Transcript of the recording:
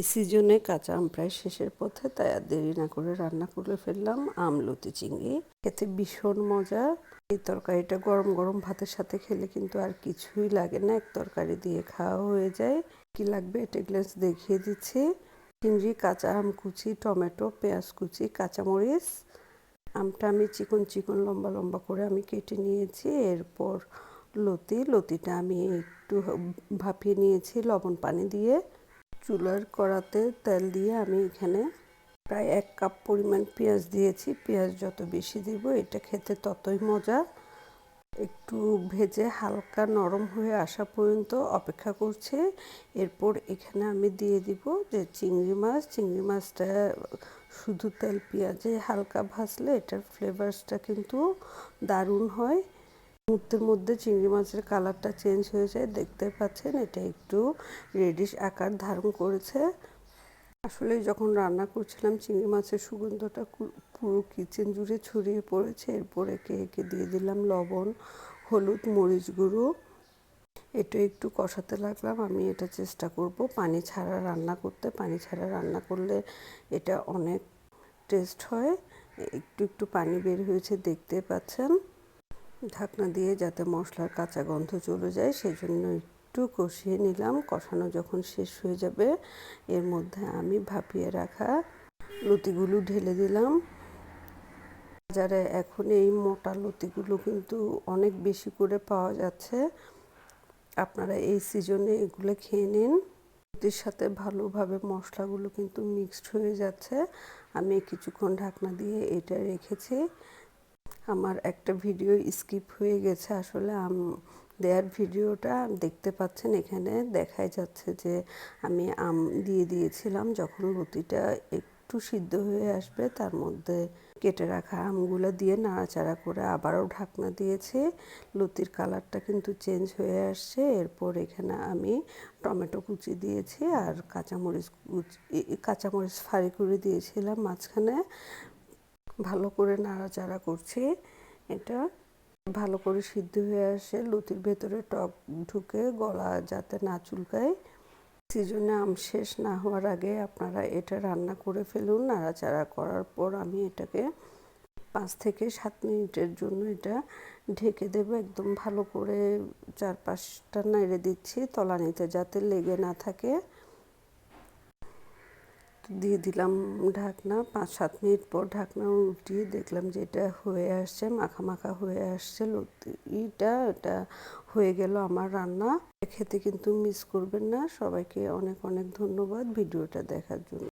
এই সিজনে কাঁচা আম প্রায় শেষের পথে, তাই আর দেরি না করে রান্না করে ফেললাম আমলতি চিংড়ি। খেতে ভীষণ মজা। এই তরকারিটা গরম গরম ভাতের সাথে খেলে কিন্তু আর কিছুই লাগে না, এক তরকারি দিয়ে খাওয়া হয়ে যায়। কি লাগবে এটা গ্লাস দেখিয়ে দিচ্ছি। চিংড়ি, কাঁচা আম কুচি, টমেটো, পেঁয়াজ কুচি, কাঁচামরিচ। আমটা আমি চিকন চিকন লম্বা লম্বা করে আমি কেটে নিয়েছি। এরপর লতি, লতিটা আমি একটু ভাপিয়ে নিয়েছি লবণ পানি দিয়ে। চুলার কড়াতে তেল দিয়ে আমি এখানে প্রায় এক কাপ পরিমাণ পেঁয়াজ দিয়েছি। পেঁয়াজ যত বেশি দিব, এটা খেতে ততই মজা। একটু ভেজে হালকা নরম হয়ে আসা পর্যন্ত অপেক্ষা করছে। এরপর এখানে আমি দিয়ে দিব যে চিংড়ি মাছ। চিংড়ি মাছটা শুধু তেল পেঁয়াজে হালকা ভাজলে এটার ফ্লেভারসটা কিন্তু দারুণ হয়। মুহূর্তের মধ্যে চিংড়ি মাছের কালারটা চেঞ্জ হয়েছে দেখতে পাচ্ছেন, এটা একটু রেডিশ আকার ধারণ করেছে। আসলে যখন রান্না করছিলাম, চিংড়ি মাছের সুগন্ধটা পুরো কিচেন জুড়ে ছড়িয়ে পড়েছে। এরপর একে একে দিয়ে দিলাম লবণ, হলুদ, মরিচ গুঁড়ো। এটা একটু কষাতে লাগলাম, আমি এটা চেষ্টা করব পানি ছাড়া রান্না করতে। পানি ছাড়া রান্না করলে এটা অনেক টেস্ট হয়। একটু একটু পানি বের হয়েছে, দেখতে পাচ্ছেন। ঢাকনা দিয়ে যাতে মশলার কাঁচা গন্ধ চলে যায়, সেজন্য একটু কষিয়ে নিলাম। কষানো যখন শেষ হয়ে যাবে, এর মধ্যে আমি ভাপিয়ে রাখা লতিগুলো ঢেলে দিলাম। বাজারে এখন এই মোটা লতিগুলো কিন্তু অনেক বেশি করে পাওয়া যাচ্ছে। আপনারা এই সিজনে এগুলো খেয়ে নিন। লতির সাথে ভালোভাবে মশলাগুলো কিন্তু মিক্সড হয়ে যাচ্ছে। আমি কিছুক্ষণ ঢাকনা দিয়ে এটা রেখেছি। আমার একটা ভিডিও স্কিপ হয়ে গেছে। আসলে আম, দেয়ার ভিডিওটা দেখতে পাচ্ছেন, এখানে দেখাই যাচ্ছে যে আমি আম দিয়ে দিয়েছিলাম, যখন লতিটা একটু সিদ্ধ হয়ে আসবে, তার মধ্যে কেটে রাখা আমগুলো দিয়ে নাড়াচাড়া করে আবারও ঢাকনা দিয়েছে। লতির কালারটা কিন্তু চেঞ্জ হয়ে আসছে। এরপর এখানে আমি টমেটো কুচি দিয়েছি আর কাঁচামরিচ কুচি কাঁচামরিচ ফাড়ি করে দিয়েছিলাম মাঝখানে। ভালো করে নাড়াচাড়া করছি। এটা ভালো করে সিদ্ধ হয়ে আসে। লতির ভেতরে টক ঢুকে গলা যাতে না চুলকায়। সিজনে আম শেষ না হওয়ার আগে আপনারা এটা রান্না করে ফেলুন। নাড়াচাড়া করার পর আমি এটাকে পাঁচ থেকে সাত মিনিটের জন্য এটা ঢেকে দেবো। একদম ভালো করে চার পাঁচটা নেড়ে দিচ্ছি। তলানিতে যাতে লেগে না থাকে। দিয়ে দিলাম ঢাকনা, পাঁচ, সাত মিনিট পর ঢাকনা উল্টিয়ে দেখলাম যে এটা হয়ে আসছে, মাখা মাখা হয়ে আসছে লতিটা এটা হয়ে গেল আমার রান্না। খেতে কিন্তু মিস করবেন না। সবাইকে অনেক অনেক ধন্যবাদ ভিডিওটা দেখার জন্য।